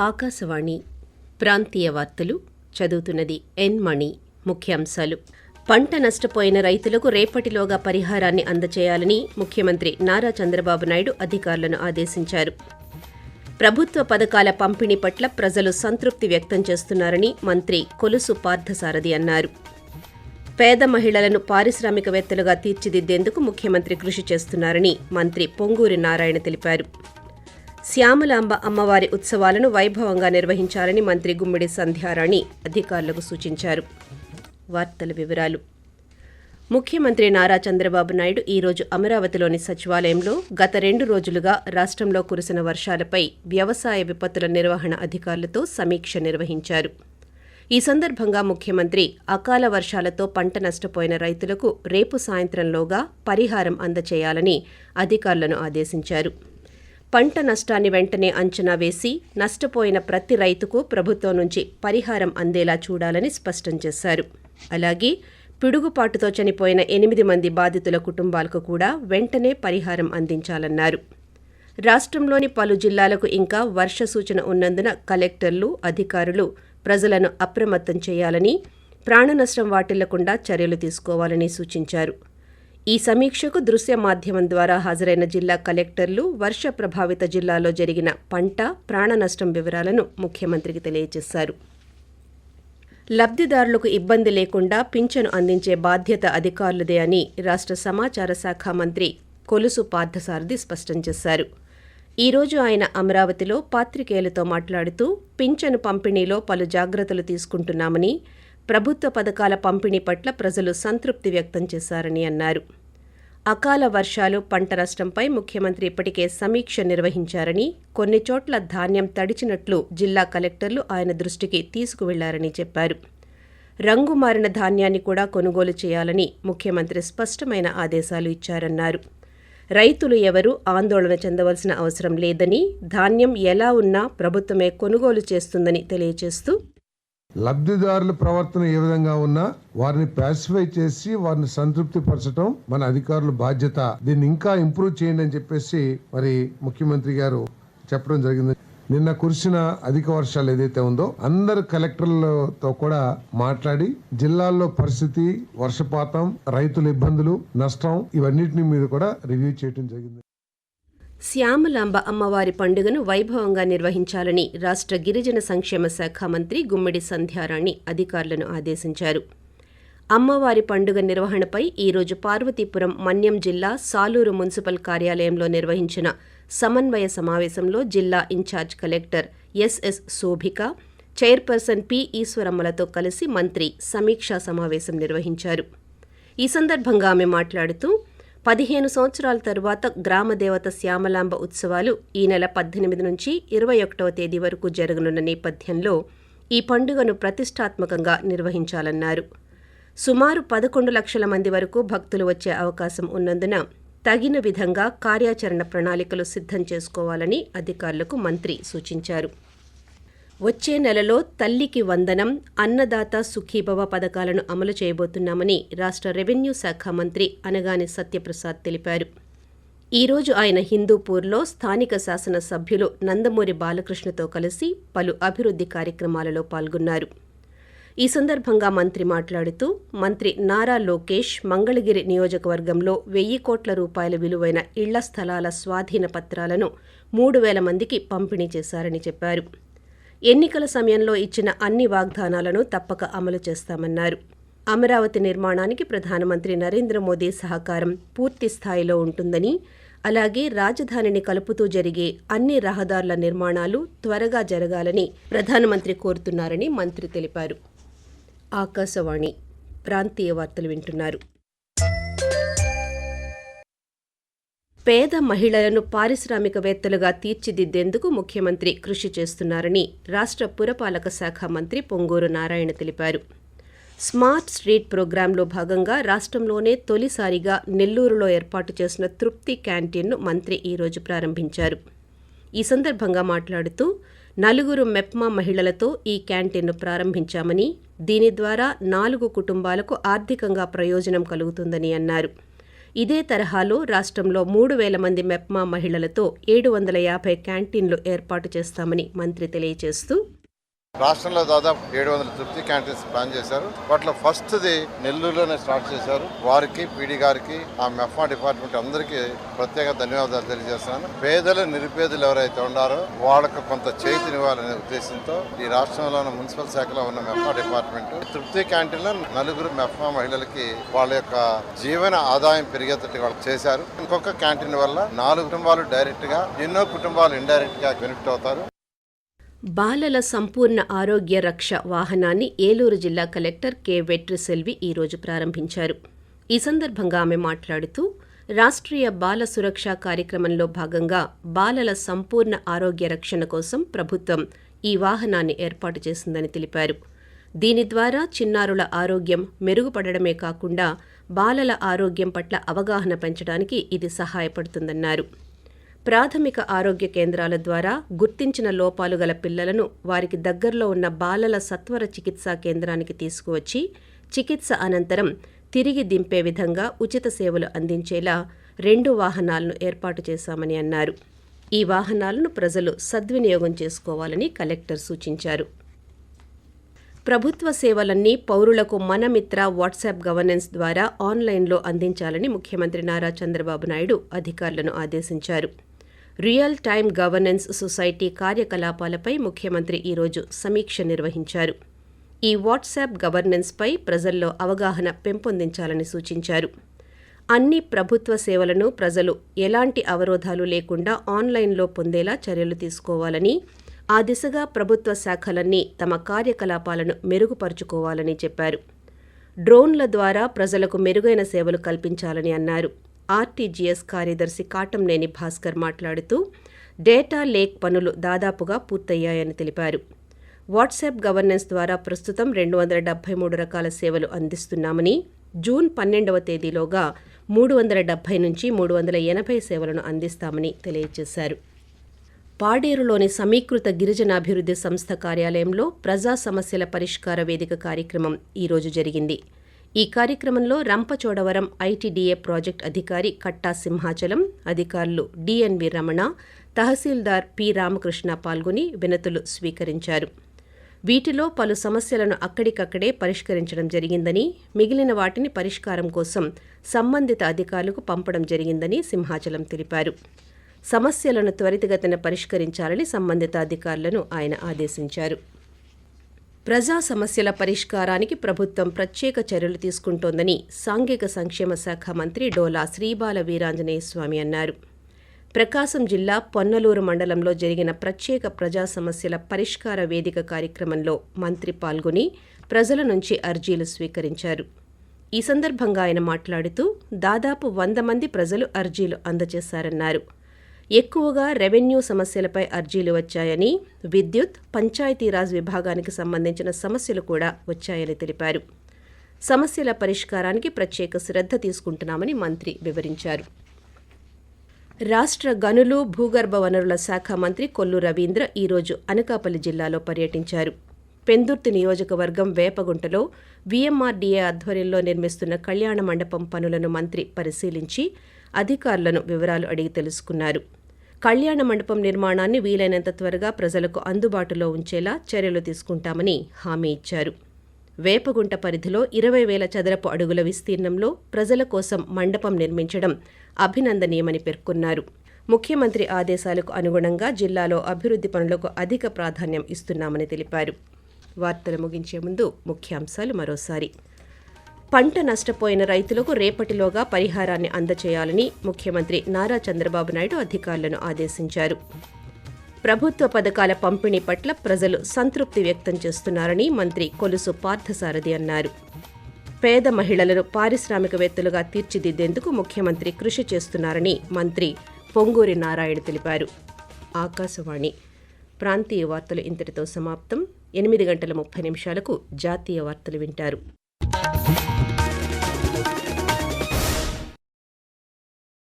ఆకాశవాణి ప్రాంతీయ వార్తలు చదువుతున్నది ఎన్ మణి ముఖ్యాంశాలు. పంట నష్టపోయిన రైతులకు రేపటిలోగా పరిహారాన్ని అందజేయాలని ముఖ్యమంత్రి నారా చంద్రబాబు నాయుడు అధికారులను ఆదేశించారు. ప్రభుత్వ పథకాల పంపిణీ పట్ల ప్రజలు సంతృప్తి వ్యక్తం చేస్తున్నారని మంత్రి కొలుసు పార్థసారథి అన్నారు. పేద మహిళలను పారిశ్రామికవేత్తలుగా తీర్చిదిద్దేందుకు ముఖ్యమంత్రి కృషి చేస్తున్నారని మంత్రి పొంగూరి నారాయణ తెలిపారు. శ్యామలాంబ అమ్మవారి ఉత్సవాలను వైభవంగా నిర్వహించాలని మంత్రి గుమ్మిడి సంధ్యారాణి అధికారులకు సూచించారు. వార్తల వివరాలు. ముఖ్యమంత్రి నారా చంద్రబాబు నాయుడు ఈరోజు అమరావతిలోని సచివాలయంలో గత రెండు రోజులుగా రాష్ట్రంలో కురిసిన వర్షాలపై వ్యవసాయ విపత్తుల నిర్వహణ అధికారులతో సమీక్ష నిర్వహించారు. ఈ సందర్భంగా ముఖ్యమంత్రి అకాల వర్షాలతో పంట నష్టపోయిన రైతులకు రేపు సాయంత్రంలోగా పరిహారం అందచేయాలని అధికారులను ఆదేశించారు. పంట నష్టాన్ని వెంటనే అంచనా వేసి నష్టపోయిన ప్రతి రైతుకు ప్రభుత్వం నుంచి పరిహారం అందేలా చూడాలని స్పష్టం చేశారు. అలాగే పిడుగుపాటుతో చనిపోయిన ఎనిమిది మంది బాధితుల కుటుంబాలకు కూడా వెంటనే పరిహారం అందించాలన్నారు. రాష్ట్రంలోని పలు జిల్లాలకు ఇంకా వర్ష సూచన ఉన్నందున కలెక్టర్లు అధికారులు ప్రజలను అప్రమత్తం చేయాలని ప్రాణనష్టం వాటిల్లకుండా చర్యలు తీసుకోవాలని సూచించారు. ఈ సమీక్షకు దృశ్య మాధ్యమం ద్వారా హాజరైన జిల్లా కలెక్టర్లు వర్ష ప్రభావిత జిల్లాలో జరిగిన పంట ప్రాణ నష్టం వివరాలను ముఖ్యమంత్రికి తెలియజేశారు. లబ్ధిదారులకు ఇబ్బంది లేకుండా పింఛను అందించే బాధ్యత అధికారులదే అని రాష్ట్ర సమాచార శాఖ మంత్రి కొలుసు పార్థసారథి స్పష్టం చేశారు. ఈ రోజు ఆయన అమరావతిలో పాత్రికేయులతో మాట్లాడుతూ పింఛను పంపిణీలో పలు జాగ్రత్తలు తీసుకుంటున్నామని ప్రభుత్వ పథకాల పంపిణీ పట్ల ప్రజలు సంతృప్తి వ్యక్తం చేశారని అన్నారు. అకాల వర్షాలు పంట నష్టంపై ముఖ్యమంత్రి ఇప్పటికే సమీక్ష నిర్వహించారని కొన్ని చోట్ల ధాన్యం తడిచినట్లు జిల్లా కలెక్టర్లు ఆయన దృష్టికి తీసుకువెళ్ళారని చెప్పారు. రంగు మారిన ధాన్యాన్ని కూడా కొనుగోలు చేయాలని ముఖ్యమంత్రి స్పష్టమైన ఆదేశాలు ఇచ్చారన్నారు. రైతులు ఎవరూ ఆందోళన చెందవలసిన అవసరం లేదని ధాన్యం ఎలా ఉన్నా ప్రభుత్వమే కొనుగోలు చేస్తుందని తెలియజేస్తూ లబ్ధిదారుల ప్రవర్తన ఏ విధంగా ఉన్నా వారిని పాసిఫై చేసి వారిని సంతృప్తి పరచడం మన అధికారుల బాధ్యత. దీన్ని ఇంకా ఇంప్రూవ్ చేయండి అని చెప్పేసి మరి ముఖ్యమంత్రి గారు చెప్పడం జరిగింది. నిన్న కురిసిన అధిక వర్షాలు ఏదైతే ఉందో అందరు కలెక్టర్లతో కూడా మాట్లాడి జిల్లాల్లో పరిస్థితి వర్షపాతం రైతుల ఇబ్బందులు నష్టం ఇవన్నిటిని మీద కూడా రివ్యూ చేయడం జరిగింది. శ్యామలాంబ అమ్మవారి పండుగను వైభవంగా నిర్వహించాలని రాష్ట్ర గిరిజన సంక్షేమ శాఖ మంత్రి గుమ్మిడి సంధ్యారాణి అధికారులను ఆదేశించారు. అమ్మవారి పండుగ నిర్వహణపై ఈరోజు పార్వతీపురం మన్యం జిల్లా సాలూరు మున్సిపల్ కార్యాలయంలో నిర్వహించిన సమన్వయ సమావేశంలో జిల్లా incharge collector S S Shobhika chairperson P ఈశ్వరమ్మలతో కలిసి మంత్రి సమీక్షా సమావేశం నిర్వహించారు. ఈ సందర్భంగా ఆమె మాట్లాడుతూ పదిహేను సంవత్సరాల తరువాత గ్రామదేవత శ్యామలాంబ ఉత్సవాలు ఈ నెల పద్దెనిమిది నుంచి ఇరవై ఒకటవ తేదీ వరకు జరగనున్న నేపథ్యంలో ఈ పండుగను ప్రతిష్టాత్మకంగా నిర్వహించాలన్నారు. సుమారు పదకొండు లక్షల మంది వరకు భక్తులు వచ్చే అవకాశం ఉన్నందున తగిన విధంగా కార్యాచరణ ప్రణాళికలు సిద్ధం చేసుకోవాలని అధికారులకు మంత్రి సూచించారు. వచ్చే నెలలో తల్లికి వందనం అన్నదాత సుఖీభవ పథకాలను అమలు చేయబోతున్నామని రాష్ట్ర రెవెన్యూ శాఖ మంత్రి అనగాని సత్యప్రసాద్ తెలిపారు. ఈరోజు ఆయన హిందూపూర్లో స్థానిక శాసన సభ్యులు నందమూరి బాలకృష్ణతో కలిసి పలు అభివృద్ధి కార్యక్రమాలలో పాల్గొన్నారు. ఈ సందర్భంగా మంత్రి మాట్లాడుతూ మంత్రి నారా లోకేష్ మంగళగిరి నియోజకవర్గంలో వెయ్యి కోట్ల రూపాయల విలువైన ఇళ్ళ స్థలాల స్వాధీన పత్రాలను మూడు వేల మందికి పంపిణీ చేశారని చెప్పారు. ఎన్నికల సమయంలో ఇచ్చిన అన్ని వాగ్దానాలను తప్పక అమలు చేస్తామన్నారు. అమరావతి నిర్మాణానికి ప్రధానమంత్రి నరేంద్ర మోదీ సహకారం పూర్తి స్థాయిలో ఉంటుందని అలాగే రాజధానిని కలుపుతూ జరిగే అన్ని రహదారుల నిర్మాణాలు త్వరగా జరగాలని ప్రధానమంత్రి కోరుతున్నారని మంత్రి తెలిపారు. ఆకాశవాణి ప్రాంతీయ వార్తలు వింటున్నారు. పేద మహిళలను పారిశ్రామికవేత్తలుగా తీర్చిదిద్దేందుకు ముఖ్యమంత్రి కృషి చేస్తున్నారని రాష్ట్ర పురపాలక శాఖ మంత్రి పొంగూరు నారాయణ తెలిపారు. స్మార్ట్ స్ట్రీట్ ప్రోగ్రాంలో భాగంగా రాష్ట్రంలోనే తొలిసారిగా నెల్లూరులో ఏర్పాటు చేసిన తృప్తి క్యాంటీన్ను మంత్రి ఈరోజు ప్రారంభించారు. ఈ సందర్భంగా మాట్లాడుతూ నలుగురు మెప్మా మహిళలతో ఈ క్యాంటీన్ను ప్రారంభించామని దీని ద్వారా నాలుగు కుటుంబాలకు ఆర్థికంగా ప్రయోజనం కలుగుతుందని అన్నారు. ఇదే తరహాలో రాష్ట్రంలో మూడు వేల మంది మెప్మా మహిళలతో ఏడు వందల యాభై క్యాంటీన్లు ఏర్పాటు చేస్తామని మంత్రి తెలియజేస్తూ రాష్ట్రంలో దాదాపు ఏడు వందల తృప్తి క్యాంటీన్స్ ప్లాన్ చేశారు. వాటిలో ఫస్ట్ది నెల్లూరులోనే స్టార్ట్ చేశారు. వారికి పీడీ గారికి ఆ మెఫ్మా డిపార్ట్మెంట్ అందరికీ ప్రత్యేక ధన్యవాదాలు తెలియజేస్తున్నాను. పేదలు నిరుపేదలు ఎవరైతే ఉన్నారో వాళ్ళకు కొంత చేతినివ్వాలనే ఉద్దేశంతో ఈ రాష్ట్రంలో ఉన్న మున్సిపల్ శాఖలో ఉన్న మెఫ్మా డిపార్ట్మెంట్ తృప్తి క్యాంటీన్లో నలుగురు మెఫ్మా మహిళలకి వాళ్ళ యొక్క జీవన ఆదాయం పెరిగేటట్టు వాళ్ళు చేశారు. ఇంకొక క్యాంటీన్ వల్ల నాలుగు కుటుంబాలు డైరెక్ట్గా ఎన్నో కుటుంబాలు ఇండైరెక్ట్గా బెనిఫిట్ అవుతారు. బాలల సంపూర్ణ ఆరోగ్య రక్ష వాహనాన్ని ఏలూరు జిల్లా కలెక్టర్ కె. వెట్రిసెల్వి ఈరోజు ప్రారంభించారు. ఈ సందర్భంగా ఆమె మాట్లాడుతూ రాష్ట్రీయ బాల సురక్ష కార్యక్రమంలో భాగంగా బాలల సంపూర్ణ ఆరోగ్య రక్షణ కోసం ప్రభుత్వం ఈ వాహనాన్ని ఏర్పాటు చేసిందని తెలిపారు. దీని ద్వారా చిన్నారుల ఆరోగ్యం మెరుగుపడడమే కాకుండా బాలల ఆరోగ్యం పట్ల అవగాహన పెంచడానికి ఇది సహాయపడుతుందన్నారు. ప్రాథమిక ఆరోగ్య కేంద్రాల ద్వారా గుర్తించిన లోపాలు గల పిల్లలను వారికి దగ్గరలో ఉన్న బాలల సత్వర చికిత్సా కేంద్రానికి తీసుకువచ్చి చికిత్స అనంతరం తిరిగి దింపే విధంగా ఉచిత సేవలు అందించేలా రెండు వాహనాలను ఏర్పాటు చేశామని అన్నారు. ఈ వాహనాలను ప్రజలు సద్వినియోగం చేసుకోవాలని కలెక్టర్ సూచించారు. ప్రభుత్వ సేవలన్నీ పౌరులకు మనమిత్ర వాట్సాప్ గవర్నెన్స్ ద్వారా ఆన్లైన్లో అందించాలని ముఖ్యమంత్రి నారా చంద్రబాబు నాయుడు అధికారులను ఆదేశించారు. రియల్ టైమ్ గవర్నెన్స్ సొసైటీ కార్యకలాపాలపై ముఖ్యమంత్రి ఈరోజు సమీక్ష నిర్వహించారు. ఈ వాట్సాప్ గవర్నెన్స్పై ప్రజల్లో అవగాహన పెంపొందించాలని సూచించారు. అన్ని ప్రభుత్వ సేవలను ప్రజలు ఎలాంటి అవరోధాలు లేకుండా ఆన్లైన్లో పొందేలా చర్యలు తీసుకోవాలని ఆ దిశగా ప్రభుత్వ శాఖలన్నీ తమ కార్యకలాపాలను మెరుగుపరుచుకోవాలని చెప్పారు. డ్రోన్ల ద్వారా ప్రజలకు మెరుగైన సేవలు కల్పించాలని అన్నారు. ఆర్టీజీఎస్ కార్యదర్శి కాటంనేని భాస్కర్ మాట్లాడుతూ డేటా లేక్ పనులు దాదాపుగా పూర్తయ్యాయని తెలిపారు. వాట్సాప్ గవర్నెన్స్ ద్వారా ప్రస్తుతం రెండు వందల డెబ్బై మూడు రకాల సేవలు అందిస్తున్నామని జూన్ పన్నెండవ తేదీలోగా మూడు వందల డెబ్బై నుంచి మూడు వందల ఎనభై సేవలను అందిస్తామని తెలియజేశారు. పాడేరులోని సమీకృత గిరిజనాభివృద్ధి సంస్థ కార్యాలయంలో ప్రజా సమస్యల పరిష్కార వేదిక కార్యక్రమం ఈరోజు జరిగింది. ఈ కార్యక్రమంలో రంపచోడవరం ఐటీడీఏ ప్రాజెక్ట్ అధికారి కట్టా సింహాచలం అధికారులు D N V Ramana tahsildar P Ramakrishna పాల్గొని వినతులు స్వీకరించారు. వీటిలో పలు సమస్యలను అక్కడికక్కడే పరిష్కరించడం జరిగిందని మిగిలిన వాటిని పరిష్కారం కోసం సంబంధిత అధికారులకు పంపడం జరిగిందని సింహాచలం తెలిపారు. సమస్యలను త్వరితగతిన పరిష్కరించాలని సంబంధిత అధికారులను ఆయన ఆదేశించారు. ప్రజా సమస్యల పరిష్కారానికి ప్రభుత్వం ప్రత్యేక చర్యలు తీసుకుంటోందని సాంఘిక సంక్షేమ శాఖ మంత్రి డోలా శ్రీబాల వీరాంజనేయ స్వామి అన్నారు. ప్రకాశం జిల్లా పొన్నలూరు మండలంలో జరిగిన ప్రత్యేక ప్రజా సమస్యల పరిష్కార వేదిక కార్యక్రమంలో మంత్రి పాల్గొని ప్రజల నుంచి అర్జీలు స్వీకరించారు. ఈ సందర్భంగా ఆయన మాట్లాడుతూ దాదాపు వంద మంది ప్రజలు అర్జీలు అందజేశారన్నారు. ఎక్కువగా రెవెన్యూ సమస్యలపై అర్జీలు వచ్చాయని విద్యుత్ పంచాయతీరాజ్ విభాగానికి సంబంధించిన సమస్యలు కూడా వచ్చాయని తెలిపారు. సమస్యల పరిష్కారానికి ప్రత్యేక శ్రద్ధ తీసుకుంటున్నామని మంత్రి వివరించారు. రాష్ట్ర గనులు భూగర్భ వనరుల శాఖ మంత్రి కొల్లు రవీంద్ర ఈరోజు అనకాపల్లి జిల్లాలో పర్యటించారు. పెందుర్తి నియోజకవర్గం వేపగుంటలో వీఎంఆర్డీఏ ఆధ్వర్యంలో నిర్మిస్తున్న కళ్యాణ మండపం పనులను మంత్రి పరిశీలించి అధికారులను వివరాలు అడిగి తెలుసుకున్నారు. కళ్యాణ మండపం నిర్మాణాన్ని వీలైనంత త్వరగా ప్రజలకు అందుబాటులో ఉంచేలా చర్యలు తీసుకుంటామని హామీ ఇచ్చారు. వేపగుంట పరిధిలో ఇరవై వేల చదరపు అడుగుల విస్తీర్ణంలో ప్రజల కోసం మండపం నిర్మించడం అభినందనీయమని పేర్కొన్నారు. ముఖ్యమంత్రి ఆదేశాలకు అనుగుణంగా జిల్లాలో అభివృద్ధి పనులకు అధిక ప్రాధాన్యం ఇస్తున్నామని తెలిపారు. వార్తలు ముగించే ముందు ముఖ్యాంశాలు మరోసారి. పంట నష్టపోయిన రైతులకు రేపటిలోగా పరిహారాన్ని అందచేయాలని ముఖ్యమంత్రి నారా చంద్రబాబు నాయుడు అధికారులను ఆదేశించారు. ప్రభుత్వ పథకాల పంపిణీ పట్ల ప్రజలు సంతృప్తి వ్యక్తం చేస్తున్నారని మంత్రి కొలుసు పార్థసారథి అన్నారు. పేద మహిళలను పారిశ్రామికవేత్తలుగా తీర్చిదిద్దేందుకు ముఖ్యమంత్రి కృషి చేస్తున్నారని మంత్రి పొంగూరి నారాయణ తెలిపారు. ఆకాశవాణి ప్రాంతీయ వార్తలు ఇంతటితో సమాప్తం. ఎనిమిది గంటల ముప్పై నిమిషాలకు జాతీయ వార్తలు వింటారు.